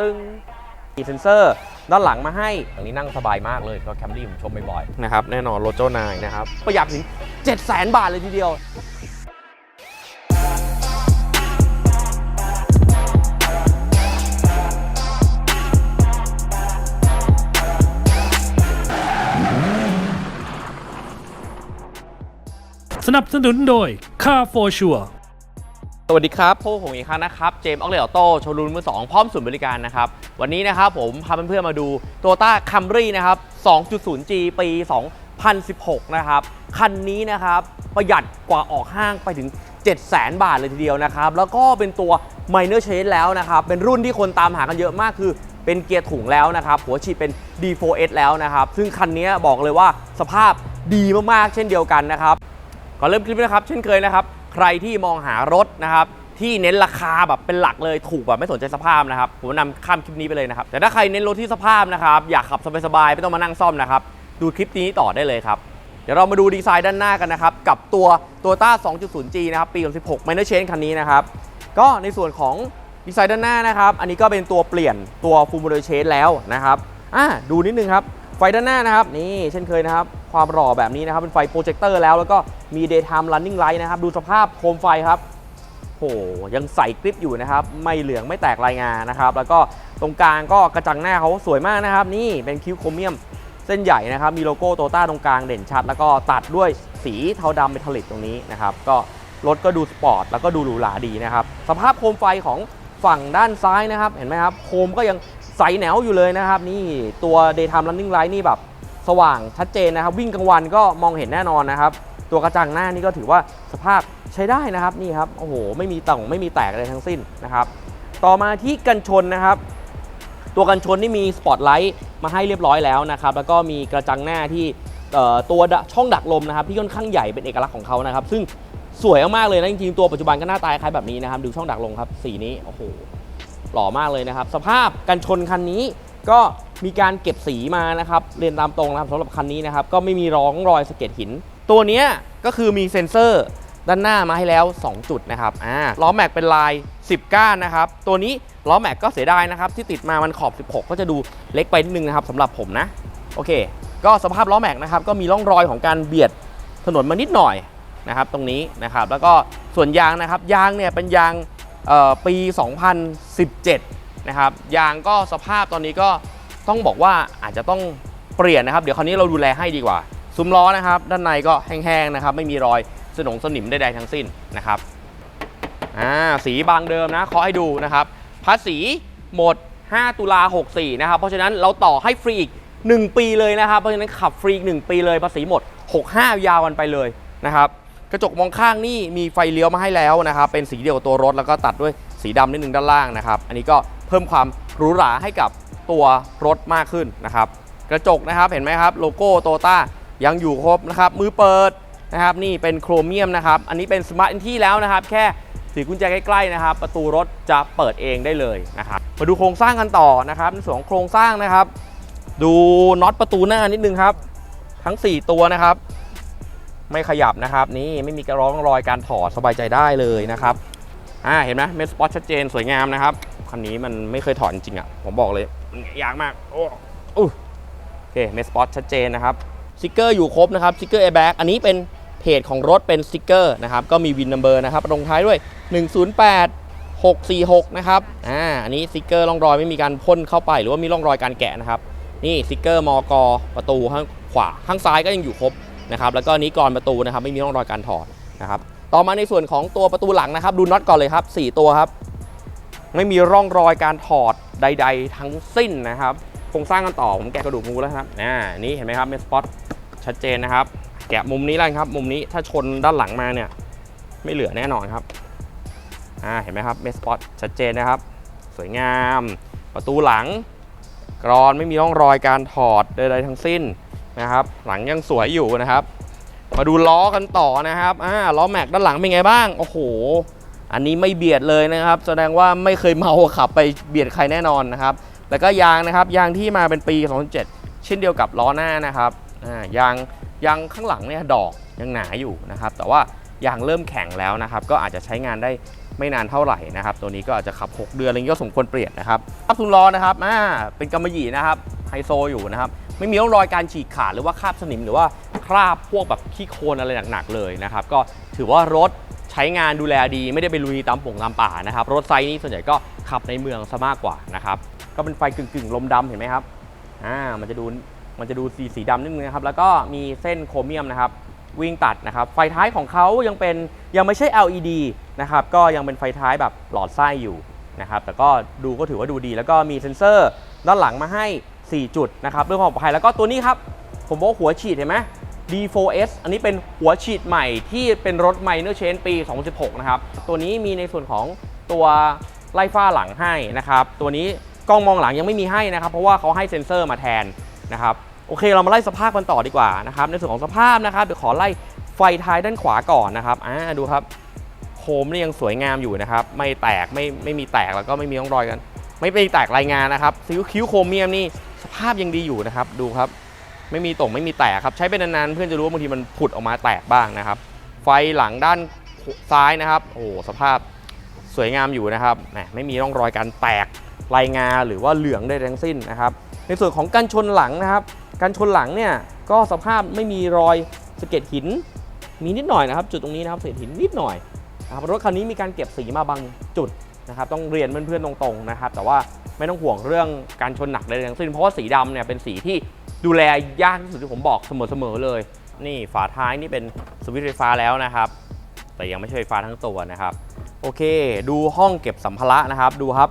ตึงมีเซ็นเซอร์ด้านหลังมาให้อันนี้นั่งสบายมากเลยก็แคมรี่ผมชมบ่อยๆนะครับแน่นอนรถเจ้านายนะครับประหยัดถึง 7 0 0 0 0 0บาทเลยทีเดียวสนับสนุนโดย Car for Sure สวัสดีครับพวกผมอีกครั้งนะครับ เจมส์ออกเลออโต้โชว์รูมมือ2พร้อมศูนย์บริการนะครับ วันนี้นะครับผมพาเพื่อนๆมาดู Toyota Camry นะครับ 2.0G ปี 2016 นะครับ คันนี้นะครับประหยัดกว่าออกห้างไปถึง 700,000 บาทเลยทีเดียวนะครับ แล้วก็เป็นตัว Minor Change แล้วนะครับ เป็นรุ่นที่คนตามหากันเยอะมากคือเป็นเกียร์ถุงแล้วนะครับ หัวฉีดเป็น D4S แล้วนะครับ ซึ่งคันนี้บอกเลยว่าสภาพดีมากๆเช่นเดียวกันนะครับก่อนเริ่มคลิปนะครับ เช่นเคยนะครับ ใครที่มองหารถนะครับที่เน้นราคาแบบเป็นหลักเลยถูกแบบไม่สนใจสภาพนะครับผมนะนำข้ามคลิปนี้ไปเลยนะครับแต่ถ้าใครเน้นรถที่สภาพนะครับอยากขับสบายๆไม่ต้องมานั่งซ่อมนะครับดูคลิปนี้ต่อได้เลยครับเดี๋ยวเรามาดูดีไซน์ด้านหน้ากันนะครับกับตัว Toyota 2.0G นะครับปี 2016 Minor Change คันนี้นะครับก็ในส่วนของดีไซน์ด้านหน้านะครับอันนี้ก็เป็นตัวเปลี่ยนตัว Full Motor Change แล้วนะครับอ่าดูนิดนึงครับ ไฟด้านหน้านะครับ นี่เช่นเคยนะครับ ความหล่อแบบนี้นะครับ เป็นไฟโปรเจคเตอร์แล้ว แล้วก็มี Daytime Running Light นะครับ ดูสภาพโคมไฟครับโหยังใสกริปอยู่นะครับ ไม่เหลืองไม่แตกรายงานนะครับ แล้วก็ตรงกลางก็กระจังหน้าเขาสวยมากนะครับ นี่เป็นคิ้วโครเมียมเส้นใหญ่นะครับ มีโลโก้โตต้าตรงกลางเด่นชัด แล้วก็ตัดด้วยสีเทาดำเมทัลลิกตรงนี้นะครับ ก็รถก็ดูสปอร์ตแล้วก็ดูหรูหราดีนะครับ สภาพโคมไฟของฝั่งด้านซ้ายนะครับ เห็นไหมครับ โคมก็ยัง ใสแนวอยู่เลยนะครับ นี่ตัว Daytime Running Light นี่แบบสว่างชัดเจนนะครับ วิ่งกลางวันก็มองเห็นแน่นอนนะครับ ตัวกระจังหน้านี่ก็ถือว่าสภาพใช้ได้นะครับนี่ครับโอ้โหไม่มีต่งไม่มีแตกอะไรทั้งสิ้นนะครับ ต่อมาที่กันชนนะครับ ตัวกันชนนี่มีสปอตไลท์มาให้เรียบร้อยแล้วนะครับ แล้วก็มีกระจังหน้าที่ตัวช่องดักลมนะครับที่ค่อนข้างใหญ่เป็นเอกลักษณ์ของเขานะครับ ซึ่งสวยมากๆเลยนะจริงๆตัวปัจจุบันก็หน้าตาคล้ายแบบนี้นะครับ ดูช่องดักลมครับสีนี้โอ้โห หล่อมากเลยนะครับ สภาพกันชนคันนี้ก็มีการเก็บสีมานะครับเรียนตามตรงนะครับสำหรับคันนี้นะครับก็ไม่มีร่องรอยสะเก็ดหิน ตัวนี้ก็คือมีเซ็นเซอร์ด้านหน้ามาให้แล้ว 2 จุดนะครับอ่าล้อแม็กเป็นลาย 10 ก้านนะครับ ตัวนี้ล้อแม็กก็เสียดายนะครับ ที่ติดมามันขอบ 16 ก็จะดูเล็กไปนิดนึงนะครับสำหรับผมนะ โอเค ก็สภาพล้อแม็กนะครับก็มีร่องรอยของการเบียดถนนมานิดหน่อยนะครับ ตรงนี้นะครับ แล้วก็ส่วนยางนะครับ ยางเนี่ยเป็นยาง ปี 2017 นะครับยางก็สภาพตอนนี้ก็ต้องบอกว่าอาจจะต้องเปลี่ยนนะครับ เดี๋ยวคราวนี้เราดูแลให้ดีกว่า ซุ้มล้อนะครับ ด้านในก็แห้งๆนะครับ ไม่มีรอยสนงสนิมใดๆทั้งสิ้นนะครับอ่าสีบางเดิมนะขอให้ดูนะครับภาษีหมด 5 ตุลา 64 นะครับ เพราะฉะนั้นเราต่อให้ฟรีอีก 1 ปีเลยนะครับ เพราะฉะนั้นขับฟรีอีก 1 ปีเลยภาษีหมด 65 ยาวกันไปเลยนะครับ กระจกมองข้างนี่มีไฟเลี้ยวมาให้แล้วนะครับ เป็นสีเดียวกับตัวรถแล้วก็ตัดด้วยสีดำนิดนึงด้านล่างนะครับ อันนี้ก็เพิ่มความหรูหราให้กับตัวรถมากขึ้นนะครับ กระจกนะครับเห็นไหมครับโลโก้โตต้ายังอยู่ครบนะครับมือเปิดนะครับนี่เป็นโครเมียมนะครับ อันนี้เป็นสมาร์ทที่แล้วนะครับ แค่ถือกุญแจใกล้ๆนะครับ ประตูรถจะเปิดเองได้เลยนะครับ มาดูโครงสร้างกันต่อนะครับในส่วนของโครงสร้างนะครับ ดูน็อตประตูหน้านิดนึงครับ ทั้ง 4 ตัวนะครับ ไม่ขยับนะครับ นี่ไม่มีกระร้องรอยการถอดสบายใจได้เลยนะครับอ่าเห็นไหมเมสปอตชัดเจนสวยงามนะครับคันนี้มันไม่เคยถอดจริงๆอะผมบอกเลยมันยากมากโอ้อู้โอเคเมสปอตชัดเจนนะครับสติกเกอร์อยู่ครบนะครับสติกเกอร์แอร์แบ็กอันนี้เป็นเพจของรถเป็นสติกเกอร์นะครับก็มีวินนัมเบอร์นะครับลงท้ายด้วย 108 646 นะครับอ่าอันนี้สติกเกอร์ร่องรอยไม่มีการพ่นเข้าไปหรือว่ามีร่องรอยการแกะนะครับนี่สติกเกอร์มอกอประตูข้างขวาข้างซ้ายก็ยังอยู่ครบ นะครับแล้วก็นี้กรประตูนะครับไม่มีร่องรอยการถอดนะครับต่อมาในส่วนของตัวประตูหลังนะครับ ดูน็อตก่อนเลยครับ 4 ตัวครับ ไม่มีร่องรอยการถอดใด ๆ ทั้งสิ้นนะครับโครงสร้างกันต่อผมแกะกระดูกงูแล้วครับอ่านี่เห็นไหมครับเมสปอตชัดเจนนะครับ แกะมุมนี้แล้วครับ มุมนี้ถ้าชนด้านหลังมาเนี่ย ไม่เหลือแน่นอนครับอ่าเห็นไหมครับเมสปอตชัดเจนนะครับ สวยงาม ประตูหลัง กรอนไม่มีร่องรอยการถอดใดๆทั้งสิ้น นะครับ หลังยังสวยอยู่นะครับ มาดูล้อกันต่อนะครับอ่าล้อแม็กด้านหลังเป็นไงบ้าง โอ้โห อันนี้ไม่เบียดเลยนะครับ แสดงว่าไม่เคยเมาขับไปเบียดใครแน่นอนนะครับ แล้วก็ยางนะครับ ยางที่มาเป็นปี 2007 เช่นเดียวกับล้อหน้านะครับอ่ายางยางข้างหลังเนี่ยดอกยังหนาอยู่นะครับ แต่ว่ายางเริ่มแข็งแล้วนะครับ ก็อาจจะใช้งานได้ไม่นานเท่าไหร่นะครับ ตัวนี้ก็อาจจะขับ 6 เดือนอะไรอย่างนี้ก็สมควรเปลี่ยนนะครับอัพทุนล้อนะครับอ่าเป็นกำมะหยี่นะครับไฮโซอยู่นะครับ ไม่มีร่องรอยการฉีกขาดหรือว่าคราบสนิมหรือว่าคราบพวกแบบขี้โคลนอะไรหนักๆเลยนะครับก็ถือว่ารถใช้งานดูแลดีไม่ได้ไปลุยตามป่งตามป่านะครับรถไซส์นี้ส่วนใหญ่ก็ขับในเมืองซะมากกว่านะครับก็เป็นไฟกึ่งๆลมดำเห็นไหมครับอ่ามันจะดูมันจะดูสีสีดำนิดนึงนะครับแล้วก็มีเส้นโครเมียมนะครับวิ่งตัดนะครับไฟท้ายของเขายังเป็นยังไม่ใช่ LED นะครับก็ยังเป็นไฟท้ายแบบหลอดไส้อยู่นะครับแต่ก็ดูก็ถือว่าดูดี แล้วก็มีเซ็นเซอร์ด้านหลังมาให้ 4 จุดนะครับเรื่องความปลอดภัยแล้วก็ตัวนี้ครับ ผมบอกว่าหัวฉีดเห็นไหม D4S อันนี้เป็นหัวฉีดใหม่ที่เป็นรถ Minor Change ปี 2016 นะครับ ตัวนี้มีในส่วนของตัวไล่ฟ้าหลังให้นะครับ ตัวนี้กล้องมองหลังยังไม่มีให้นะครับ เพราะว่าเขาให้เซ็นเซอร์มาแทนนะครับ โอเคเรามาไล่สภาพกันต่อดีกว่านะครับ ในส่วนของสภาพนะครับ เดี๋ยวขอไล่ไฟท้ายด้านขวาก่อนนะครับ อ่าดูครับ โคมนี่ยังสวยงามอยู่นะครับ ไม่แตกไม่ไม่มีแตกแล้วก็ไม่มีร่องรอยกัน ไม่เป็นแตกรายงานนะครับซิวคิ้วโครเมียมนี่ สภาพยังดีอยู่นะครับ ดูครับ ไม่มีตกไม่มีแตกครับ ใช้เป็นนานๆเพื่อนจะรู้ว่าบางทีมันผุดออกมาแตกบ้างนะครับ ไฟหลังด้านซ้ายนะครับ โอ้โหสภาพสวยงามอยู่นะครับไม่มีร่องรอยการแตกรายงาหรือว่าเหลืองได้ทั้งสิ้นนะครับ ในส่วนของกันชนหลังนะครับ กันชนหลังเนี่ยก็สภาพไม่มีรอยสะเก็ดหิน มีนิดหน่อยนะครับ จุดตรงนี้นะครับสเก็ดหินนิดหน่อยนะครับรถคันนี้มีการเก็บสีมาบางจุด นะครับต้องเรียนเพื่อนๆตรงๆนะครับแต่ว่าไม่ต้องห่วงเรื่องการชนหนักใดๆทั้งสิ้นเพราะว่าสีดำเนี่ยเป็นสีที่ดูแลยากที่สุดที่ผมบอกเสมอๆเลย นี่ฝาท้ายนี่เป็นสวิตช์ไฟฟ้าแล้วนะครับ แต่ยังไม่ใช่ไฟฟ้าทั้งตัวนะครับ โอเค ดูห้องเก็บสัมภาระนะครับดูครับ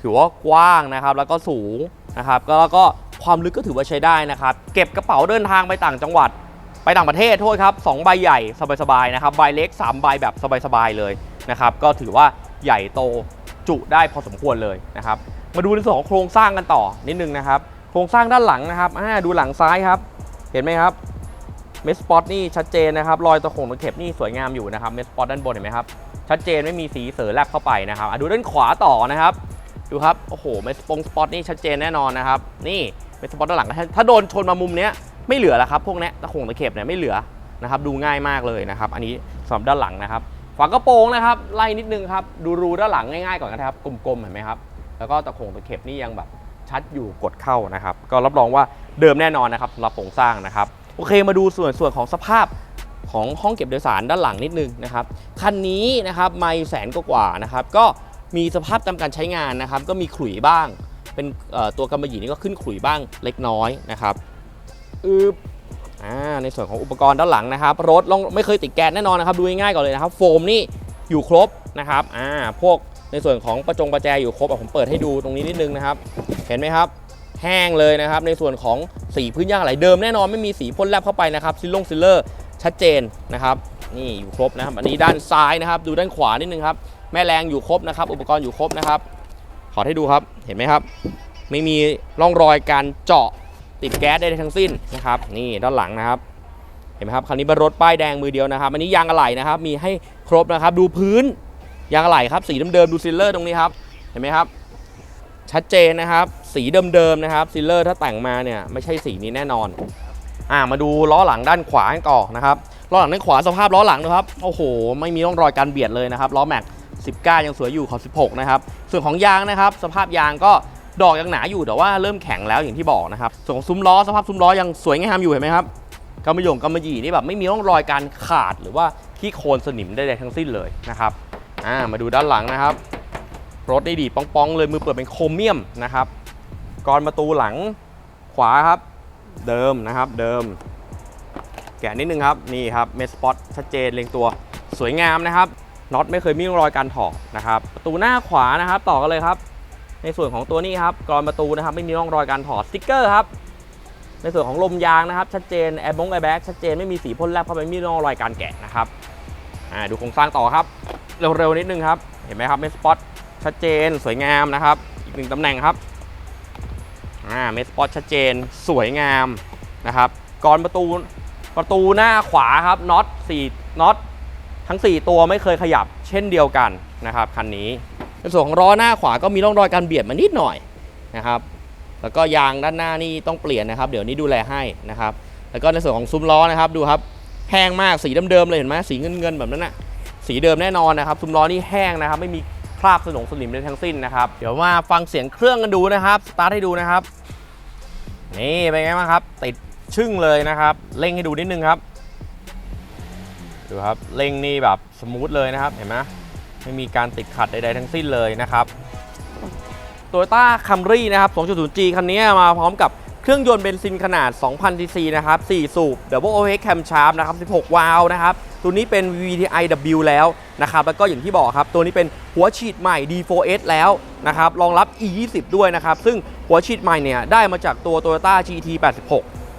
ถือว่ากว้างนะครับแล้วก็สูงนะครับก็แล้วก็ความลึกก็ถือว่าใช้ได้นะครับ เก็บกระเป๋าเดินทางไปต่างจังหวัด ไปต่างประเทศโทษครับ2ใบใหญ่สบายๆนะครับใบเล็ก 3 ใบแบบสบายๆเลยนะครับ ก็ถือว่า ใหญ่โตจุได้พอสมควรเลยนะครับ มาดูในส่วนของโครงสร้างกันต่อนิดนึงนะครับ โครงสร้างด้านหลังนะครับอ่าดูหลังซ้ายครับ เห็นไหมครับเมสปอตนี่ชัดเจนนะครับรอยตะขงตะเข็บนี่สวยงามอยู่นะครับเมสปอตด้านบนเห็นไหมครับชัดเจนไม่มีสีเสือแลบเข้าไปนะครับดูด้านขวาต่อนะครับ ดูครับโอ้โหเมสปงสปอตนี่ชัดเจนแน่นอนนะครับนี่เมสปอตด้านหลังถ้าโดนชนมามุมเนี้ยไม่เหลือแล้วครับพวกนี้ตะขงตะเข็บเนี่ยไม่เหลือนะครับดูง่ายมากเลยนะครับ อันนี้สำหรับด้านหลังนะครับ ฝากระโปรงนะครับ ไล่นิดนึงครับ ดูรูด้านหลังง่ายๆก่อนนะครับ กลมๆ เห็นไหมครับ แล้วก็ตะขงตะเข็บนี่ยังแบบชัดอยู่กดเข้านะครับ ก็รับรองว่าเดิมแน่นอนนะครับสำหรับโครงสร้างนะครับ โอเคมาดูส่วนส่วนของสภาพของห้องเก็บโดยสารด้านหลังนิดนึงนะครับ คันนี้นะครับไม่แสนกว่านะครับ ก็มีสภาพตามการใช้งานนะครับ ก็มีขลุ่ยบ้าง เป็นตัวกำมะหยี่นี่ก็ขึ้นขลุ่ยบ้างเล็กน้อยนะครับอึบ อ่าในส่วนของอุปกรณ์ด้านหลังนะครับ รถลองไม่เคยติดแก๊สแน่นอนนะครับ ดูง่ายๆก่อนเลยนะครับ โฟมนี่อยู่ครบนะครับอ่าพวกในส่วนของประจงประแจอยู่ครบผมเปิดให้ดูตรงนี้นิดนึงนะครับ เห็นไหมครับ แห้งเลยนะครับ ในส่วนของสีพื้นยางอะไหลเดิมแน่นอนไม่มีสีพ่นแลบเข้าไปนะครับซิลลงซิลเลอร์ชัดเจนนะครับ นี่อยู่ครบนะครับ อันนี้ด้านซ้ายนะครับ ดูด้านขวานิดนึงครับ แม่แรงอยู่ครบนะครับ อุปกรณ์อยู่ครบนะครับ ขอให้ดูครับ เห็นไหมครับ ไม่มีร่องรอยการเจาะ ติดแก๊สใดๆทั้งสิ้นนะครับนี่ด้านหลังนะครับเห็นไหมครับคันนี้เป็นรถป้ายแดงมือเดียวนะครับอันนี้ยางอะไหล่นะครับมีให้ครบนะครับดูพื้นยางอะไหล่ครับสีเดิมๆดูซิลเลอร์ตรงนี้ครับเห็นไหมครับชัดเจนนะครับ สีเดิมๆนะครับซิลเลอร์ถ้าแต่งมาเนี่ยไม่ใช่สีนี้แน่นอนอ่ามาดูล้อหลังด้านขวากันก่อนนะครับล้อหลังด้านขวาสภาพล้อหลังนะครับโอ้โห ไม่มีร่องรอยการเบียดเลยนะครับล้อแม็ก19 ยังสวยอยู่ขอบ16 นะครับ ส่วนของยางนะครับ สภาพยางก็ ดอกยังหนาอยู่แต่ว่าเริ่มแข็งแล้วอย่างที่บอกนะครับส่วนของซุ้มล้อสภาพซุ้มล้อยังสวยงามอยู่เห็นไหมครับกำมะหยงกำมะหยี่นี่แบบไม่มีร่องรอยการขาดหรือว่าขี้โคลนสนิมใดๆทั้งสิ้นเลยนะครับอ่ามาดูด้านหลังนะครับ รถได้ดีป้องๆเลยมือเปิดเป็นโครเมียมนะครับกรอนประตูหลังขวาครับเดิมนะครับเดิม แกะนิดนึงครับนี่ครับเมสปอตชัดเจนเรียงตัวสวยงามนะครับน็อตไม่เคยมีร่องรอยการถอดนะครับ ประตูหน้าขวานะครับ ต่อกันเลยครับ ในส่วนของตัวนี้ครับกรอนประตูนะครับไม่มีร่องรอยการถอดสติ๊กเกอร์ครับในส่วนของลมยางนะครับชัดเจนแอร์บงแอร์แบ็กชัดเจนไม่มีสีพ่นแลบเพราะไม่มีร่องรอยการแกะนะครับดูโครงสร้างต่อครับ เร็วๆนิดนึงครับ เห็นไหมครับเมสปอตชัดเจนสวยงามนะครับ อีกหนึ่งตำแหน่งครับเมสปอตชัดเจนสวยงามนะครับกรอนประตูประตูหน้าขวาครับน็อต4น็อตทั้ง 4 ตัวไม่เคยขยับเช่นเดียวกันนะครับคันนี้ ในส่วนของล้อหน้าขวาก็มีร่องรอยการเบียดมานิดหน่อยนะครับแล้วก็ยางด้านหน้านี่ต้องเปลี่ยนนะครับ เดี๋ยวนี้ดูแลให้นะครับ แล้วก็ในส่วนของซุ้มล้อนะครับดูครับแห้งมากสีเดิมๆเลยเห็นไหมสีเงินๆแบบนั้นนะสสีเดิมแน่นอนนะครับซุ้มล้อนี่แห้งนะครับไม่มีคราบสนงสนิมใดทั้งสิ้นนะครับเดี๋ยวมาฟังเสียงเครื่องกันดูนะครับสตาร์ทให้ดูนะครับนี่เป็นไงบ้างครับ ติดชึ่งเลยนะครับเร่งให้ดูนิดนึงครับ ดูครับเร่งนี่แบบสมูทเลยนะครับเห็นไหม ไม่มีการติดขัดใดๆทั้งสิ้นเลยนะครับโตโยต้าคัมรี่นะครับ 2.0G คันนี้มาพร้อมกับเครื่องยนต์เบนซินขนาด 2,000 cc นะครับ 4 สูบ Double OH Camshaft นะครับ 16 วาล์วนะครับ ตัวนี้เป็น VVTi-W แล้วนะครับ แล้วก็อย่างที่บอกครับ ตัวนี้เป็นหัวฉีดใหม่ D4S แล้วนะครับ รองรับ E20 ด้วยนะครับ ซึ่งหัวฉีดใหม่เนี่ยได้มาจากตัว Toyota GT86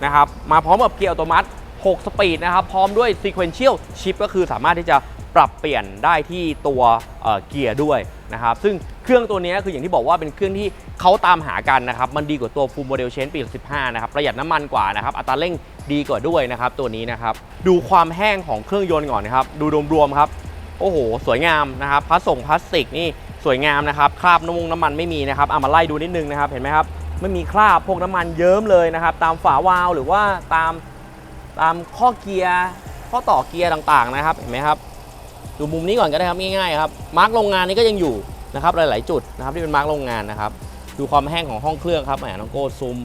นะครับ มาพร้อมกับเกียร์อัตโนมัติ 6 สปีดนะครับ พร้อมด้วย Sequential Shift ก็คือสามารถที่จะ ปรับเปลี่ยนได้ที่ตัวเเกียร์ด้วยนะครับซึ่งเครื่องตัวนี้คืออย่างที่บอกว่าเป็นเครื่องที่เขาตามหากันนะครับมันดีกว่าตัว Full Model Change ปี 15 นะครับประหยัดน้ำมันกว่านะครับอัตราเร่งดีกว่าด้วยนะครับตัวนี้นะครับดูความแห้งของเครื่องยนต์ก่อนนะครับดูรวมๆครับโอ้โห สวยงามนะครับพลาสส่งพลาสติกนี่สวยงามนะครับคราบน้ำมันน้ำมันไม่มีนะครับเอามาไล่ดูนิดนึงนะครับเห็นไหมครับไม่มีคราบพวกน้ำมันเยิ้มเลยนะครับตามฝาวาล์วหรือว่าตามตามข้อเกียร์ข้อต่อเกียร์ต่างๆนะครับเห็นไหมครับ ดูมุมนี้ก่อนก็ได้ครับง่ายๆครับมาร์กโรงงานนี้ก็ยังอยู่นะครับหลายๆจุดนะครับที่เป็นมาร์กโรงงานนะครับดูความแห้งของห้องเครื่องครับแหมน้องโก้ซูม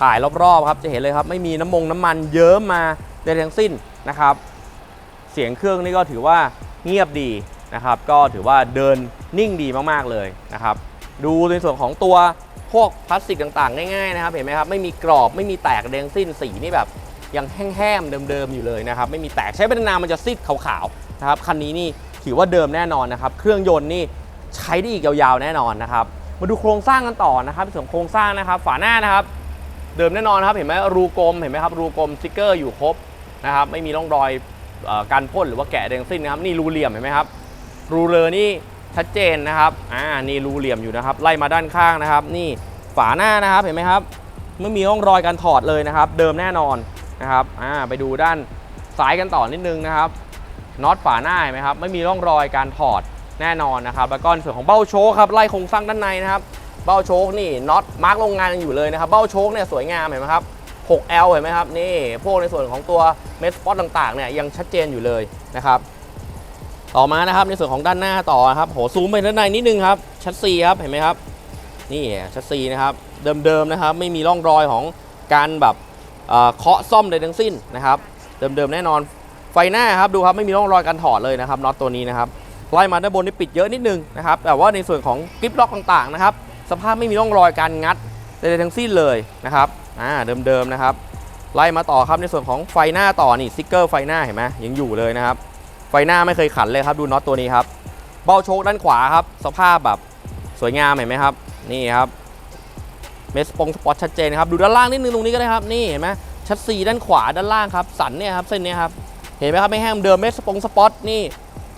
ถ่ายรอบๆครับจะเห็นเลยครับไม่มีน้ำมงน้ำมันเยิ้มมาใดทั้งสิ้นนะครับ เสียงเครื่องนี่ก็ถือว่าเงียบดีนะครับ ก็ถือว่าเดินนิ่งดีมากๆเลยนะครับ ดูในส่วนของตัวพวกพลาสติกต่างๆ ง่ายๆนะครับเห็นไหมครับไม่มีกรอบไม่มีแตกแดงสิ้นสีนี่แบบยังแห้งๆเดิมๆอยู่เลยนะครับ ไม่มีแตกใช้เป็นนานมันจะซีดขาวๆ นะครับคันนี้นี่ถือว่าเดิมแน่นอนนะครับเครื่องยนต์นี่ใช้ได้อีกยาวๆแน่นอนนะครับมาดูโครงสร้างกันต่อนะครับในส่วนโครงสร้างนะครับ ฝาหน้านะครับ เดิมแน่นอนนครับเห็นไหมรูกลมเห็นไหมครับรูกลมสติกเกอร์อยู่ครบนะครับไม่มีร่องรอยอการพ่นหรือว่าแกะแดงสิ้นนะครับนี่รูเหลี่ยมเห็นไหมครับรูเรอนี่ชัดเจนนะครับอ่านี่รูเหลี่ยมอยู่นะครับ ไล่มาด้านข้างนะครับ นี่ฝาหน้านะครับเห็นไหมครับไม่มีร่องรอยการถอดเลยนะครับ เดิมแน่นอนนะครับอ่าไปดูด้านซ้ายกันต่อนิดนึงนะครับ น็อตฝาหน้าเห็นไหมครับไม่มีร่องรอยการถอดแน่นอนนะครับแล้วก็ในส่วนของเบ้าโชคครับไล่โครงสร้างด้านในนะครับเบ้าโชคนี่น็อตมาร์กโรงงานยังอยู่เลยนะครับเบ้าโชคเนี่ยสวยงามเห็นไหมครับ 6L เห็นไหมครับนี่พวกในส่วนของตัวเมสปอตต่างๆเนี่ยยังชัดเจนอยู่เลยนะครับต่อมานะครับในส่วนของด้านหน้าต่อครับโหซูมไปด้านในนิดนึงครับชัดซีครับเห็นไหมครับนี่ชัดซีนะครับเดิมๆนะครับไม่มีร่องรอยของการแบบเคาะซ่อมใดทั้งสิ้นนะครับเดิมๆแน่นอน ไฟหน้าครับดูครับไม่มีร่องรอยการถอดเลยนะครับน็อตตัวนี้นะครับไล่มาด้านบนนี่ปิดเยอะนิดนึงนะครับแต่ว่าในส่วนของกริปล็อกต่างๆนะครับสภาพไม่มีร่องรอยการงัดใดๆทั้งสิ้นเลยนะครับอ่าเดิมๆนะครับไล่มาต่อครับในส่วนของไฟหน้าต่อนี่สติ๊กเกอร์ไฟหน้าเห็นไหมยังอยู่เลยนะครับไฟหน้าไม่เคยขันเลยครับดูน็อตตัวนี้ครับเบ้าโชคด้านขวาครับสภาพแบบสวยงามเห็นไหมครับนี่ครับเมสปงสปอตชัดเจนครับดูด้านล่างนิดนึงตรงนี้ก็ได้ครับนี่เห็นไหมชัดซีด้านขวาด้านล่างครับสันเนี่ยครับเส้นเนี้ยครับ เห็นไหมครับไม่แห้งเดิมไม่สปงสปอตนี่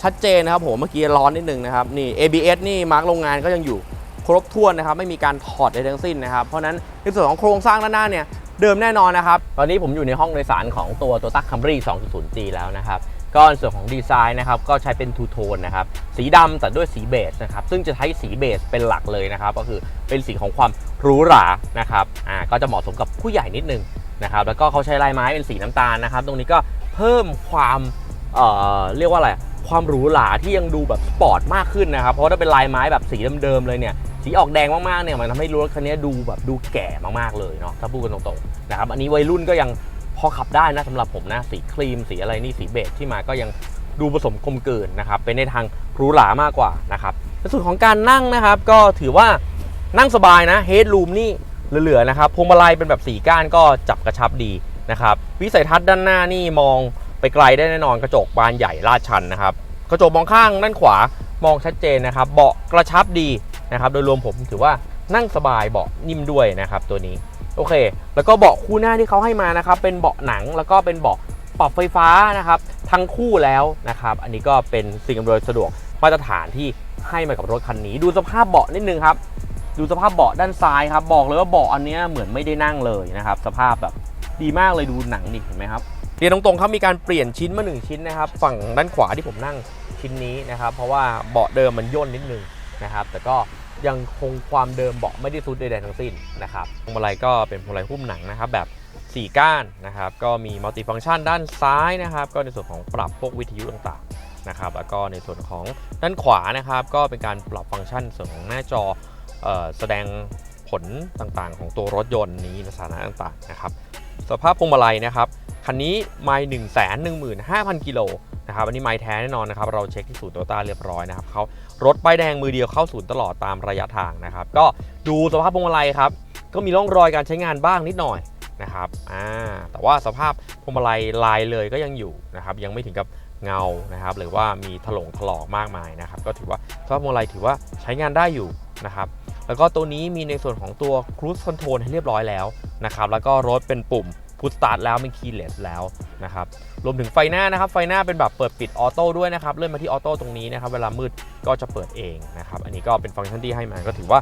ชัดเจนนะครับผมเมื่อกี้ร้อนนิดนึงนะครับนี่ ABS นี่มาร์กโรงงานก็ยังอยู่ครบถ้วนนะครับไม่มีการถอดใดทั้งสิ้นนะครับเพราะนั้นในส่วนของโครงสร้างด้านหน้าเนี่ยเดิมแน่นอนนะครับ ตอนนี้ผมอยู่ในห้องโดยสารของตัว Toyota Camry 2.0G แล้วนะครับ ก็ในส่วนของดีไซน์นะครับก็ใช้เป็นทูโทนนะครับสีดำแต่ด้วยสีเบจนะครับซึ่งจะใช้สีเบจเป็นหลักเลยนะครับ ก็คือเป็นสีของความหรูหรานะครับอ่าก็จะเหมาะสมกับผู้ใหญ่นิดนึงนะครับแล้วก็เขาใช้ลายไม้เป็นสีน้ำตาลนะครับ ตรงนี้ก็เพิ่มความเอ่อเรียกว่าอะไรความหรูหราที่ยังดูแบบสปอร์ตมากขึ้นนะครับ เพราะถ้าเป็นลายไม้แบบสีเดิมๆเลยเนี่ยสีออกแดงมากๆเนี่ยมันทำให้รถคันนี้ดูแบบดูแก่มากๆเลยเนาะถ้าพูดกันตรงๆนะครับอันนี้วัยรุ่นก็ยัง พอขับได้นะสำหรับผมนะสีครีมสีอะไรนี่สีเบจที่มาก็ยังดูผสมกลมกลืนนะครับเป็นในทางหรูหรามากกว่านะครับในส่วนของการนั่งนะครับ ก็ถือว่านั่งสบายนะเฮดรูมนี่เหลือๆนะครับพวงมาลัยเป็นแบบสีก้านก็จับกระชับดีนะครับวิสัยทัศน์ด้านหน้านี่มองไปไกลได้แน่นอนกระจกบานใหญ่ลาดชันนะครับกระจกมองข้างด้านขวามองชัดเจนนะครับ เบาะกระชับดีนะครับ โดยรวมผมถือว่านั่งสบายเบาะนิ่มด้วยนะครับตัวนี้ โอเค แล้วก็เบาะคู่หน้าที่เขาให้มานะครับ เป็นเบาะหนังแล้วก็เป็นเบาะปรับไฟฟ้านะครับ ทั้งคู่แล้วนะครับ อันนี้ก็เป็นสิ่งอำนวยสะดวกมาตรฐานที่ให้มากับรถคันนี้ ดูสภาพเบาะนิดนึงครับ ดูสภาพเบาะด้านซ้ายครับ บอกเลยว่าเบาะอันนี้เหมือนไม่ได้นั่งเลยนะครับ สภาพแบบดีมากเลยดูหนังดิเห็นไหมครับเรียนตรงๆครับมีการเปลี่ยนชิ้นมาหนึ่งชิ้นนะครับ ฝั่งด้านขวาที่ผมนั่งชิ้นนี้นะครับ เพราะว่าเบาะเดิมมันย่นนิดนึงนะครับ แต่ก็ ยังคงความเดิมเบาะไม่ได้ซุดใดๆทั้งสิ้นนะครับพวงมาลัยก็เป็นพวงมาลัยหุ้มหนังนะครับแบบ 4 ก้านนะครับก็มีมัลติฟังก์ชันด้านซ้ายนะครับก็ในส่วนของปรับพวกวิทยุต่างๆนะครับแล้วก็ในส่วนของด้านขวานะครับก็เป็นการปรับฟังก์ชันส่วนของหน้าจอออแสดงผลต่างๆ ของตัวรถยนต์นี้ในสถานะต่างๆนะครับสภาพพวงมาลัยนะครับคันนี้ไม่หนึ่งแสนหนึ่งหมื่นห้าพันกิโลนะครับอันนี้ไม่แท้แน่นอนนะครับ เราเช็คที่ศูนย์โตโยต้าเรียบร้อยนะครับเขา รถป้ายแดงมือเดียวเข้าศูนย์ตลอดตามระยะทางนะครับ ก็ดูสภาพพวงมาลัยครับ ก็มีร่องรอยการใช้งานบ้างนิดหน่อยนะครับอ่าแต่ว่าสภาพพวงมาลัยลายเลยก็ยังอยู่นะครับ ยังไม่ถึงกับเงานะครับ หรือว่ามีถลงถลอกมากมายนะครับ ก็ถือว่าสภาพพวงมาลัยถือว่าใช้งานได้อยู่นะครับ แล้วก็ตัวนี้มีในส่วนของตัว Cruise Control ให้เรียบร้อยแล้วนะครับ แล้วก็รถเป็นปุ่ม Push Start แล้วเป็น Keyless แล้วนะครับรวมถึงไฟหน้านะครับไฟหน้าเป็นแบบเปิดปิดออโต้ด้วยนะครับเลื่อนมาที่ออโต้ตรงนี้นะครับเวลามืดก็จะเปิดเองนะครับอันนี้ก็เป็นฟังก์ชันที่ให้มาก็ถือว่า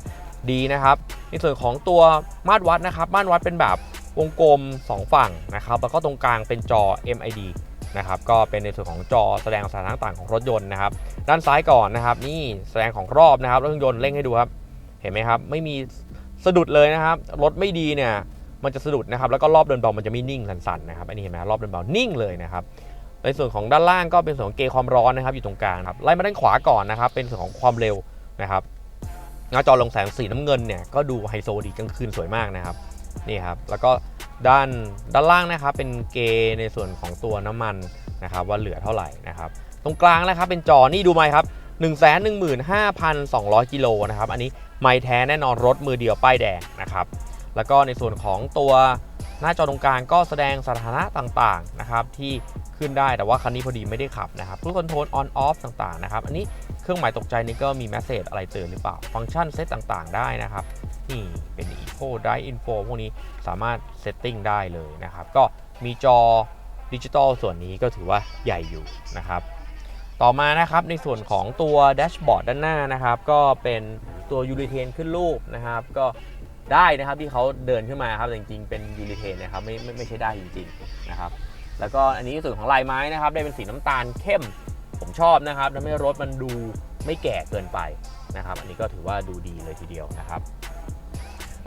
ดีนะครับในส่วนของตัวมาตรวัดนะครับมาตรวัดเป็นแบบวงกลม 2 ฝั่งนะครับแล้วก็ตรงกลางเป็นจอ MID นะครับก็เป็นในส่วนของจอแสดงสถานะต่างของรถยนต์นะครับด้านซ้ายก่อนนะครับ นี่แสดงของรอบนะครับรถยนต์เร่งให้ดูครับ เห็นไหมครับ ไม่มีสะดุดเลยนะครับ รถไม่ดีเนี่ย มันจะสะดุดนะครับแล้วก็รอบเดินเบามันจะไม่นิ่งสั่นๆนะครับอันนี้เห็นไหมรอบเดินเบานิ่งเลยนะครับในส่วนของด้านล่างก็เป็นส่วนของเกความร้อนนะครับอยู่ตรงกลางครับไล่มาด้านขวาก่อนนะครับเป็นส่วนของความเร็วนะครับหน้าจอลงแสงสีน้ำเงินเนี่ยก็ดูไฮโซดีกลางคืนสวยมากนะครับนี่ครับแล้วก็ด้านด้านล่างนะครับเป็นเกในส่วนของตัวน้ำมันนะครับว่าเหลือเท่าไหร่นะครับตรงกลางนะครับเป็นจอนี่ดูไหมครับ1 1 5 2 0 0กิโลนะครับอันนี้ไม่แท้แน่นอนรถมือเดียวป้ายแดงนะครับ แล้วก็ในส่วนของตัวหน้าจอตรงกลางก็แสดงสถานะต่างๆนะครับที่ขึ้นได้แต่ว่าคันนี้พอดีไม่ได้ขับนะครับรูปคอนโทรลออนออฟต่างๆนะครับ อันนี้เครื่องหมายตกใจนี่ก็มีแมสเซจอะไรเตือนหรือเปล่า ฟังก์ชันเซตต่างๆ ได้นะครับนี่เป็น Eco Drive Info พวกนี้สามารถเซตติ้งได้เลยนะครับ ก็มีจอดิจิตอลส่วนนี้ก็ถือว่าใหญ่อยู่นะครับ ต่อมานะครับในส่วนของตัวแดชบอร์ดด้านหน้านะครับ ก็เป็นตัวยูริเทนขึ้นรูปนะครับ ก็ ได้นะครับที่เขาเดินขึ้นมาครับแต่จริงๆ เป็นยูริเทนนะครับไม่ไม่ไม่ใช่ได้จริงๆนะครับแล้วก็อันนี้ส่วนของลายไม้นะครับได้เป็นสีน้ำตาลเข้มผมชอบนะครับทำให้รถมันดูไม่แก่เกินไปนะครับ อันนี้ก็ถือว่าดูดีเลยทีเดียวนะครับ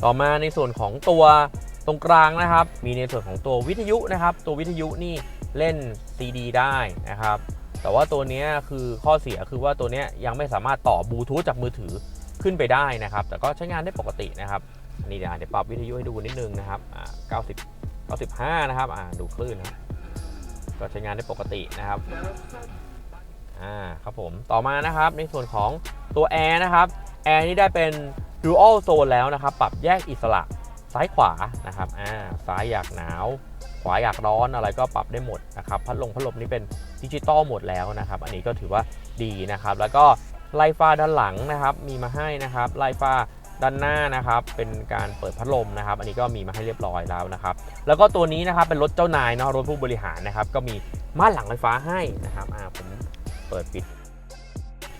ต่อมาในส่วนของตัวตรงกลางนะครับ มีในส่วนของตัววิทยุนะครับ ตัววิทยุนี่เล่น CD ได้นะครับ แต่ว่าตัวนี้คือข้อเสียคือว่าตัวนี้ยังไม่สามารถต่อบลูทูธจากมือถือขึ้นไปได้นะครับ แต่ก็ใช้งานได้ปกตินะครับ อันนี้เดี๋ยวเดี๋ยวปรับวิทยุให้ดูนิดนึงนะครับอ่า90 95 นะครับอ่าดูคลื่นนะก็ใช้งานได้ปกตินะครับอ่าครับผมต่อมานะครับในส่วนของตัวแอร์นะครับแอร์นี่ได้เป็น Dual Zone แล้วนะครับ ปรับแยกอิสระซ้ายขวานะครับอ่าซ้ายอยากหนาวขวาอยากร้อนอะไรก็ปรับได้หมดนะครับพัดลมพัดลมนี่เป็นดิจิตอลหมดแล้วนะครับ อันนี้ก็ถือว่าดีนะครับ แล้วก็ไล่ฟ้าด้านหลังนะครับ มีมาให้นะครับไล่ฟ้า ด้านหน้านะครับเป็นการเปิดพัดลมนะครับ อันนี้ก็มีมาให้เรียบร้อยแล้วนะครับ แล้วก็ตัวนี้นะครับเป็นรถเจ้านายเนาะรถผู้บริหารนะครับ ก็มีม่านหลังไฟฟ้าให้นะครับอ่าผมเปิดปิด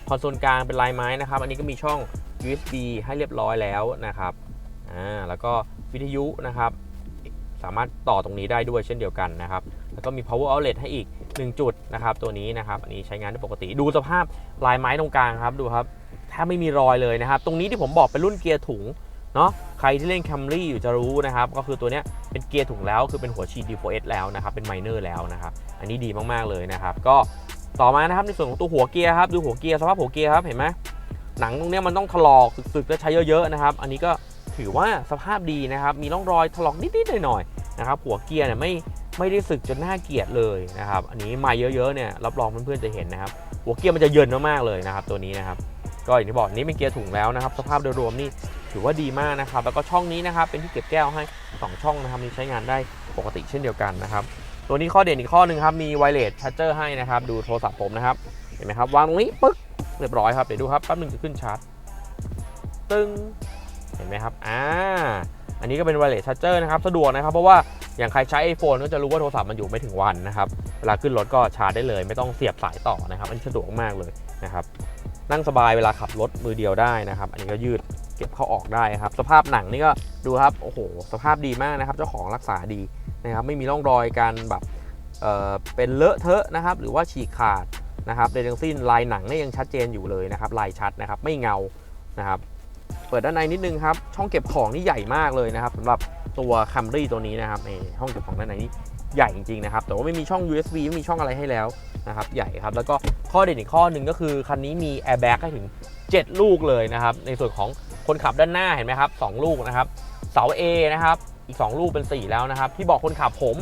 คอนโซลกลางเป็นลายไม้นะครับ อันนี้ก็มีช่อง USB ให้เรียบร้อยแล้วนะครับอ่าแล้วก็วิทยุนะครับ สามารถต่อตรงนี้ได้ด้วยเช่นเดียวกันนะครับ แล้วก็มี power outlet ให้อีก 1 จุดนะครับ ตัวนี้นะครับ อันนี้ใช้งานได้ปกติดูสภาพลายไม้ตรงกลางครับดูครับ ทบไม่มีรอยเลยนะครับ ตรงนี้ที่ผมบอกเป็นรุ่นเกียร์ถุงเนาะใครที่เล่น Camry อยู่จะรู้นะครับ ก็คือตัวเนี้ยเป็นเกียร์ถุงแล้วคือเป็นหัวฉีด D4S แล้วนะครับ เป็นไมเนอร์แล้วนะครับ อันนี้ดีมากๆเลยนะครับ ก็ต่อมานะครับในส่วนของตัวหัวเกียร์ครับดูหัวเกียร์สภาพหัวเกียร์ครับเห็นไหมหนังตรงเนี้ยมันต้องถลอกสึกๆและใช้เยอะๆนะครับ อันนี้ก็ถือว่าสภาพดีนะครับ มีร่องรอยถลอกนิดๆหน่อยๆนะครับ หัวเกียร์เนี่ยไม่ไม่ได้สึกจนน่าเกลียดเลยนะครับ อันนี้มาเยอะๆเนี่ยรับรองเพื่อนๆจะเห็นนะครับ หัวเกียร์มันจะเยินมากๆเลยนะครับ ตัวนี้นะครับ ก็อย่างที่บอกนี่เป็นเกียร์ถุงแล้วนะครับ สภาพโดยรวมนี่ถือว่าดีมากนะครับ แล้วก็ช่องนี้นะครับเป็นที่เก็บแก้วให้ 2 ช่องนะครับนี่ใช้งานได้ปกติเช่นเดียวกันนะครับ ตัวนี้ข้อเด่นอีกข้อหนึ่งครับมีไวเลสชาร์จเจอร์ให้นะครับ ดูโทรศัพท์ผมนะครับเห็นไหมครับวางตรงนี้ปึ๊กเรียบร้อยครับเดี๋ยวดูครับแป๊บหนึงจะขึ้นชาร์จตึ้งเห็นไหมครับอ่าอันนี้ก็เป็นไวเลสชาร์จเจอร์นะครับสะดวกนะครับ เพราะว่าอย่างใครใช้ iPhone ก็จะรู้ว่าโทรศัพท์มันอยู่ไม่ถึงวันนะครับเวลาขึ้นรถก็ชาร์จได้เลย ไม่ต้องเสียบสายต่อนะครับ อันนี้สะดวกมากเลยนะครับ นั่งสบายเวลาขับรถมือเดียวได้นะครับ อันนี้ก็ยืดเก็บเข้าออกได้ครับ สภาพหนังนี่ก็ดูครับโอ้โห สภาพดีมากนะครับ เจ้าของรักษาดีนะครับ ไม่มีร่องรอยการแบบเอ่อเป็นเลอะเทอะนะครับ หรือว่าฉีกขาดนะครับใดทั้งสิ้นลายหนังนี่ยยังชัดเจนอยู่เลยนะครับ ลายชัดนะครับ ไม่เงานะครับ เปิดด้านในนิดนึงครับ ช่องเก็บของนี่ใหญ่มากเลยนะครับสำหรับ ตัว Camry ตัวนี้นะครับนี่ห้องเก็บของด้านในนี่ใหญ่จริงๆนะครับ แต่ว่าไม่มีช่อง USB ไม่มีช่องอะไรให้แล้วนะครับใหญ่ครับ แล้วก็ข้อเด่นอีกข้อหนึ่งก็คือคันนี้มีแอร์แบ็กให้ถึง 7 ลูกเลยนะครับ ในส่วนของคนขับด้านหน้าเห็นไหมครับ 2 ลูกนะครับ เสา A นะครับ อีก 2 ลูกเป็น 4 แล้วนะครับ ที่บอกคนขับผม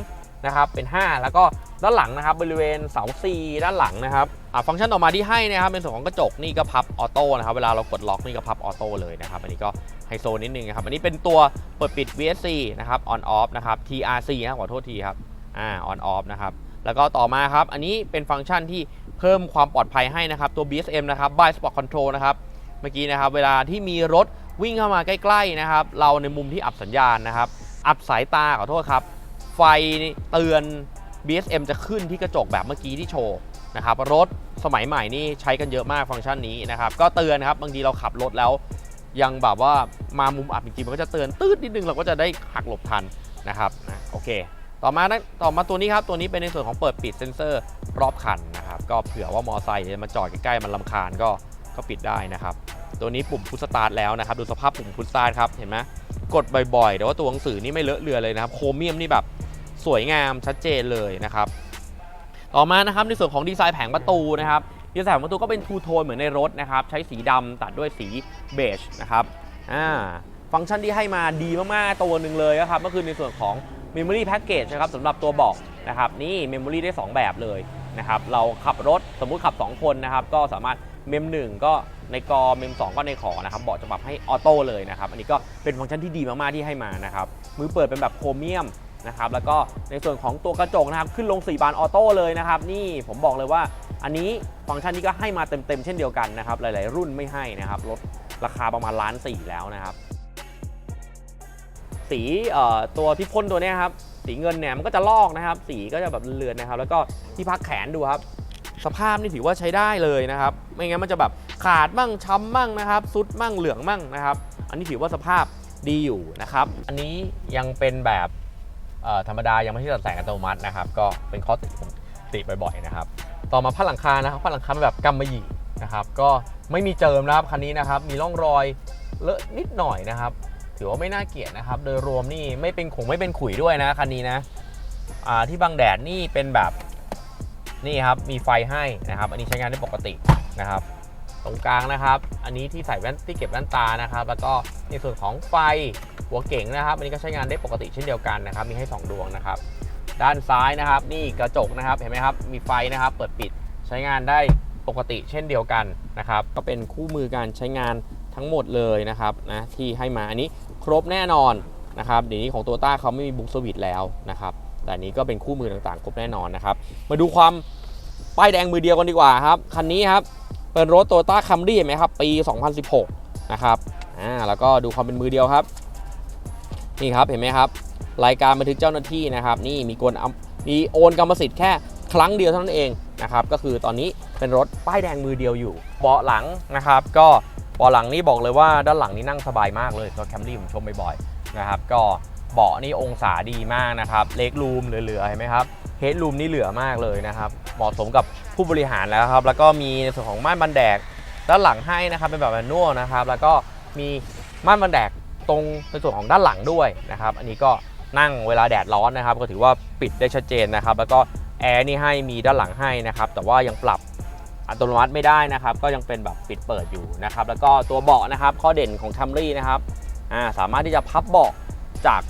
นะครับเป็น 5 แล้วก็ด้านหลังนะครับบริเวณเสา C ด้านหลังนะครับ ฟังก์ชันต่อมาที่ให้นะครับเป็นส่วนของกระจกนี่ก็พับออโต้นะครับเวลาเรากดล็อกนี่ก็พับออโต้เลยนะครับอันนี้ก็ไฮโซนิดนึงนะครับอันนี้เป็นตัวเปิดปิด VSC นะครับ on off นะครับ TRC นะขอโทษทีครับอ่า on off นะครับแล้วก็ต่อมาครับอันนี้เป็นฟังก์ชันที่เพิ่มความปลอดภัยให้นะครับตัว BSM นะครับ by spot control นะครับเมื่อกี้นะครับเวลาที่มีรถวิ่งเข้ามาใกล้ๆนะครับเราในมุมที่อับสัญญาณนะครับอับสายตาขอโทษครับไฟเตือน BSM จะขึ้นที่กระจกแบบเมื่อกี้ที่โชว์ นะครับรถสมัยใหม่นี่ใช้กันเยอะมากฟังก์ชันนี้นะครับก็เตือนครับบางทีเราขับรถแล้ว ยังแบบว่ามามุมอับจริงๆมันก็จะเตือนตืดนิดนึงเราก็จะได้หักหลบทันนะครับนะโอเค ต่อมานะต่อมาตัวนี้ครับตัวนี้เป็นในส่วนของเปิดปิดเซ็นเซอร์รอบคันนะครับก็เผื่อว่ามอไซค์จะมาจอดใกล้ๆมันลำคาญก็ก็ปิดได้นะครับตัวนี้ปุ่มพุชสตาร์ทแล้วนะครับดูสภาพปุ่มพุชสตาร์ทครับเห็นไหมกดบ่อยๆแต่ว่าตัวหนังสือนี่ไม่เลอะเลือเลยนะครับโครเมียมนี่แบบสวยงามชัดเจนเลยนะครับ ต่อมานะครับในส่วนของดีไซน์แผงประตูนะครับดีไซน์แผงประตูก็เป็นทูโทนเหมือนในรถนะครับใช้สีดำตัดด้วยสีเบจนะครับอ่าฟังก์ชันที่ให้มาดีมากๆตัวหนึ่งเลยนะครับก็คือในส่วนของ Memory Package นะครับสำหรับตัวเบอกนะครับนี่ Memory ได้ 2 แบบเลยนะครับเราขับรถสมมุติขับ 2 คนนะครับก็สามารถเมม1ก็ในกอเมม2 ก็ในขอนะครับเบาะจะปรับให้ออโต้เลยนะครับอันนี้ก็เป็นฟังก์ชันที่ดีมากๆที่ให้มานะครับมือเปิดเป็นแบบโครเมียม นะครับแล้วก็ในส่วนของตัวกระจกนะครับขึ้นลง 4 บานออโต้เลยนะครับนี่ผมบอกเลยว่าอันนี้ฟังก์ชันนี้ก็ให้มาเต็มๆเช่นเดียวกันนะครับหลายๆ รุ่นไม่ให้นะครับลดราคาประมาณล้านสี่แล้วนะครับสีตัวที่พ่นตัวนี้ครับสีเงินเนี่ยมันก็จะลอกนะครับ สีก็จะแบบเลือนนะครับ แล้วก็ที่พักแขนดูครับ สภาพนี่ถือว่าใช้ได้เลยนะครับ ไม่งั้นมันจะแบบขาดมั่งช้ำมั่งนะครับซุดมั่งเหลืองมั่งนะครับ อันนี้ถือว่าสภาพดีอยู่นะครับ อันนี้ยังเป็นแบบ ธรรมดายังไม่ใช่ตัดแสงอัตโนมัตินะครับ ก็เป็นข้อติผมติบ่อยๆนะครับ ต่อมาผ้าหลังคานะครับผ้าหลังคาเป็นแบบกำมะหยี่นะครับก็ไม่มีเจิมนะครับคันนี้นะครับมีร่องรอยเลอะนิดหน่อยนะครับ ถือว่าไม่น่าเกลียดนะครับ โดยรวมนี่ไม่เป็นขงไม่เป็นขุยด้วยนะคันนี้นะอ่าที่บังแดดนี่เป็นแบบนี่ครับมีไฟให้นะครับ อันนี้ใช้งานได้ปกตินะครับ ตรงกลางนะครับ อันนี้ที่ใส่แว่นที่เก็บแว่นตานะครับ แล้วก็ในส่วนของไฟ หัวเก๋งนะครับ อันนี้ก็ใช้งานได้ปกติเช่นเดียวกันนะครับ มีให้ 2 ดวงนะครับ ด้านซ้ายนะครับ นี่กระจกนะครับ เห็นไหมครับ มีไฟนะครับ เปิดปิดใช้งานได้ปกติเช่นเดียวกันนะครับ ก็เป็นคู่มือการใช้งานทั้งหมดเลยนะครับนะที่ให้มา อันนี้ครบแน่นอนนะครับ เดี๋ยวนี้ของตัวต้าเขาไม่มีบุ๊กสวิตแล้วนะครับแต่อันนี้ก็เป็นคู่มือต่างๆ ครบแน่นอนนะครับ มาดูความป้ายแดงมือเดียวกันดีกว่าครับ คันนี้ครับเป็นรถโตโยต้าคัมรี่เห็นไหมครับ ปี 2016 นะครับ อ่า แล้วก็ดูความเป็นมือเดียวครับ นี่ครับเห็นไหมครับ รายการบันทึกเจ้าหน้าที่นะครับ นี่มีกลอำมีโอนกรรมสิทธิ์แค่ครั้งเดียวเท่านั้นเองนะครับก็คือตอนนี้เป็นรถป้ายแดงมือเดียวอยู่ เบาะหลังนะครับ ก็เบาะหลังนี่บอกเลยว่าด้านหลังนี่นั่งสบายมากเลยก็แคมรี่ผมชมบ่อยๆนะครับ ก็เบาะนี่องศาดีมากนะครับเล็กรูมเหลือๆเห็นไหมครับเฮดรูมนี่เหลือมากเลยนะครับเหมาะสมกับผู้บริหารแล้วครับ แล้วก็มีในส่วนของม่านบันแดกด้านหลังให้นะครับเป็นแบบแมนนวลนะครับ แล้วก็มีม่านบันแดก ตรงในส่วนของด้านหลังด้วยนะครับ อันนี้ก็นั่งเวลาแดดร้อนนะครับ ก็ถือว่าปิดได้ชัดเจนนะครับ แล้วก็แอร์นี่ให้มีด้านหลังให้นะครับ แต่ว่ายังปรับอัตโนมัติไม่ได้นะครับ ก็ยังเป็นแบบปิดเปิดอยู่นะครับ แล้วก็ตัวเบาะนะครับ ข้อเด่นของ Camry นะครับาสามารถที่จะพับเบาะจาก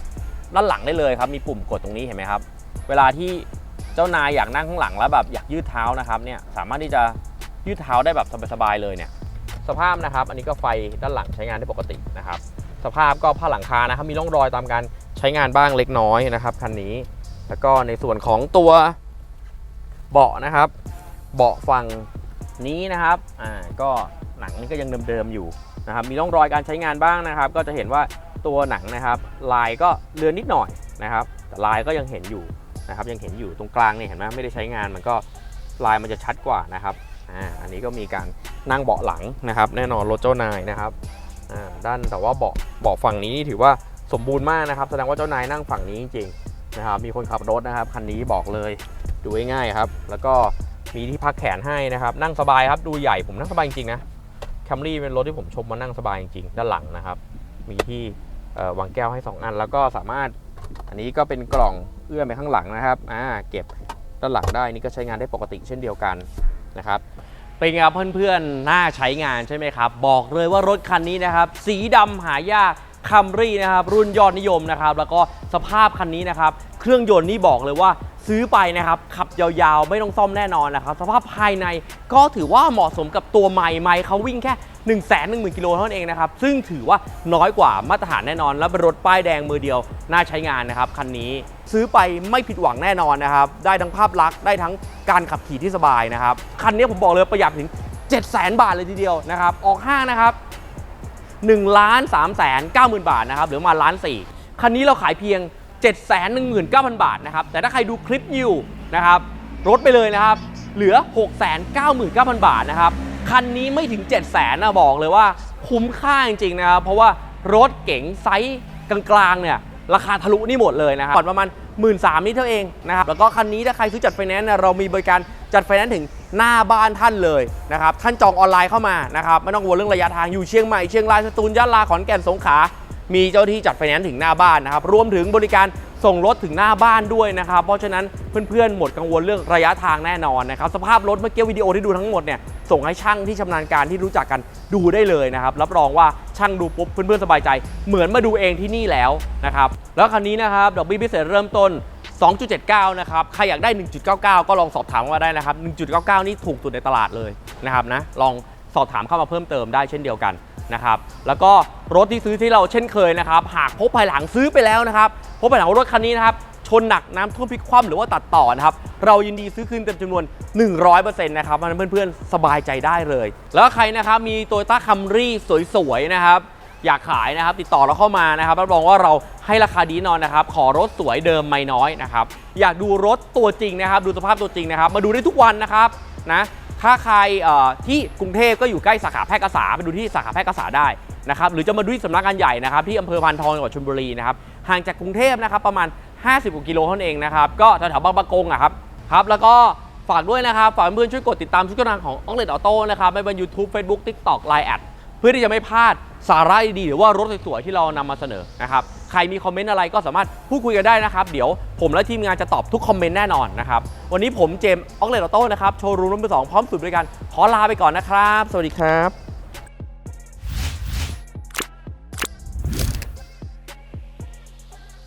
ด้านหลังได้เลยครับ มีปุ่มกดตรงนี้เห็นไหมครับ เวลาที่เจ้านายอยากนั่งข้างหลังแล้วแบบอยากยืดเท้านะครับเนี่ยสามารถที่จะยืดเท้าได้แบบสบายๆเลยเนี่ยสภาพนะครับ อันนี้ก็ไฟด้านหลังใช้งานได้ปกตินะครับ สภาพก็ผ้าหลังคานะครับมีร่องรอยตามการใช้งานบ้างเล็กน้อยนะครับคันนี้ แล้วก็ในส่วนของตัวเบาะนะครับ เบาะฝั่งนี้นะครับอ่าก็หนังนี่ก็ยังเดิมๆอยู่นะครับมีร่องรอยการใช้งานบ้างนะครับ ก็จะเห็นว่าตัวหนังนะครับ ลายก็เลือนนิดหน่อยนะครับแต่ลายก็ยังเห็นอยู่นะครับยังเห็นอยู่ตรงกลางเนี่ยเห็นไหมไม่ได้ใช้งานมันก็ลายมันจะชัดกว่านะครับอ่าอันนี้ก็มีการนั่งเบาะหลังนะครับ แน่นอนรถเจ้านายนะครับ ด้านแต่ว่าเบาะเบาะฝั่งนี้นี่ถือว่าสมบูรณ์มากนะครับ แสดงว่าเจ้านายนั่งฝั่งนี้จริงๆนะครับ มีคนขับรถนะครับคันนี้บอกเลยดูง่ายๆครับ แล้วก็มีที่พักแขนให้นะครับ นั่งสบายครับ ดูใหญ่ผมนั่งสบายจริงๆนะแคมรี่เป็นรถที่ผมชมมานั่งสบายจริงๆด้านหลังนะครับ มีที่วางแก้วให้ 2 อัน แล้วก็สามารถอันนี้ก็เป็นกล่องเอื้อมไปข้างหลังนะครับอ่าเก็บด้านหลังได้นี่ก็ใช้งานได้ปกติเช่นเดียวกันนะครับ เป็นไงครับเพื่อนๆ น่าใช้งานใช่ไหมครับ บอกเลยว่ารถคันนี้นะครับ สีดำหายาก คัมรี่นะครับรุ่นยอดนิยมนะครับแล้วก็สภาพคันนี้นะครับเครื่องยนต์นี่บอกเลยว่าซื้อไปนะครับขับยาวๆ ไม่ต้องซ่อมแน่นอนนะครับสภาพภายในก็ถือว่าเหมาะสมกับตัวใหม่ใหม่เขาวิ่งแค่1 1 0 0 0 0กิโลเท่านั้นเองนะครับซึ่งถือว่าน้อยกว่ามาตรฐานแน่นอน และเป็นรถป้ายแดงมือเดียว น่าใช้งานนะครับคันนี้ซื้อไปไม่ผิดหวังแน่นอนนะครับได้ทั้งภาพลักษณ์ได้ทั้งการขับขี่ที่สบายนะครับคันนี้ผมบอกเลยประหยัดถึง 7 0 0 0 0 0 บาทเลยทีเดียวนะครับออกห้างนะครับ 1ล้าน3แสน9หมื่นบาทนะครับหรือมาล้านสี่คันนี้เราขายเพียง 7 1 9 0 0 0 บาทนะครับแต่ถ้าใครดูคลิปอยู่นะครับลดไปเลยนะครับเหลือ 6 9 9 0 0 0 บาทนะครับคันนี้ไม่ถึง 7 0 0 0 0นะบอกเลยว่าคุ้มค่าจริงๆนะครับเพราะว่ารถเก๋งไซส์กลางๆเนี่ย ราคาทะลุนี่หมดเลยนะครับผ่อนประมาณ 1 3ื่นนี่เท่าเองนะครับแล้วก็คันนี้ถ้าใครซื้อจัดไฟแนนซ์เรามีบริการจัดไฟแนนซ์ถึงหน้าบ้านท่านเลยนะครับท่านจองออนไลน์เข้ามานะครับไม่ต้องกังวลเรื่องระยะทางอยู่เชียงใหม่เชียงรายสตูลยะลาขอนแก่นสงขลามีเจ้าที่จัดไฟแนนซ์ถึงหน้าบ้านนะครับรวมถึงบริการ ส่งรถถึงหน้าบ้านด้วยนะครับ เพราะฉะนั้นเพื่อนๆ หมดกังวลเรื่องระยะทางแน่นอนนะครับ สภาพรถเมื่อกี้วิดีโอที่ดูทั้งหมดเนี่ยส่งให้ช่างที่ชำนาญการที่รู้จักกันดูได้เลยนะครับ รับรองว่าช่างดูปุ๊บเพื่อนๆ สบายใจ เหมือนมาดูเองที่นี่แล้วนะครับ แล้วคันนี้นะครับดอกเบี้ยพิเศษเริ่มต้น 2.79 นะครับ ใครอยากได้ 1.99 ก็ลองสอบถามมาได้นะครับ 1.99 นี่ถูกสุดในตลาดเลยนะครับนะ ลองสอบถามเข้ามาเพิ่มเติมได้เช่นเดียวกัน นะครับแล้วก็รถที่ซื้อที่เราเช่นเคยนะครับหากพบภายหลังซื้อไปแล้วนะครับพบภายหลังรถคันนี้นะครับชนหนักน้ำท่วมพลิกคว่ำหรือว่าตัดต่อนะครับเรายินดีซื้อคืนเต็มจำนวน 100%นะครับเพราะฉะนั้นเพื่อนๆ สบายใจได้เลย แล้วใครนะครับมี Toyota Camry สวยๆนะครับอยากขายนะครับติดต่อเราเข้ามานะครับรับรองว่าเราให้ราคาดีนอนนะครับขอรถสวยเดิมไม่น้อยนะครับอยากดูรถตัวจริงนะครับ ดูสภาพตัวจริงนะครับ มาดูได้ทุกวันนะครับนะ ถ้าใครที่กรุงเทพก็อยู่ใกล้สาขาแพร่กษาไปดูที่สาขาแพร่กษาได้นะครับหรือจะมาดูที่สำนักงานใหญ่นะครับที่อำเภอพานทองจังหวัดชลบุรีนะครับห่างจากกรุงเทพนะครับประมาณ 50กว่ากิโลเท่านั้นเองนะครับก็แถวๆบางประกงอะครับครับแล้วก็ฝากด้วยนะครับ ฝากเพื่อนช่วยกดติดตามช่องทางของอองเลดออโต้นะครับไม่ว่า YouTube Facebook TikTok Line แอด พื่อที่จะไม่พลาดสาระดีๆหรือว่ารถสวยๆที่เรานำมาเสนอนะครับใครมีคอมเมนต์อะไรก็สามารถพูดคุยกันได้นะครับ เดี๋ยวผมและทีมงานจะตอบทุกคอมเมนต์แน่นอนนะครับ วันนี้ผมเจมส์ออกเลตโต้นะครับ โชว์รูมรุ่นที่สองพร้อมสุดบริการขอลาไปก่อนนะครับ สวัสดีครับ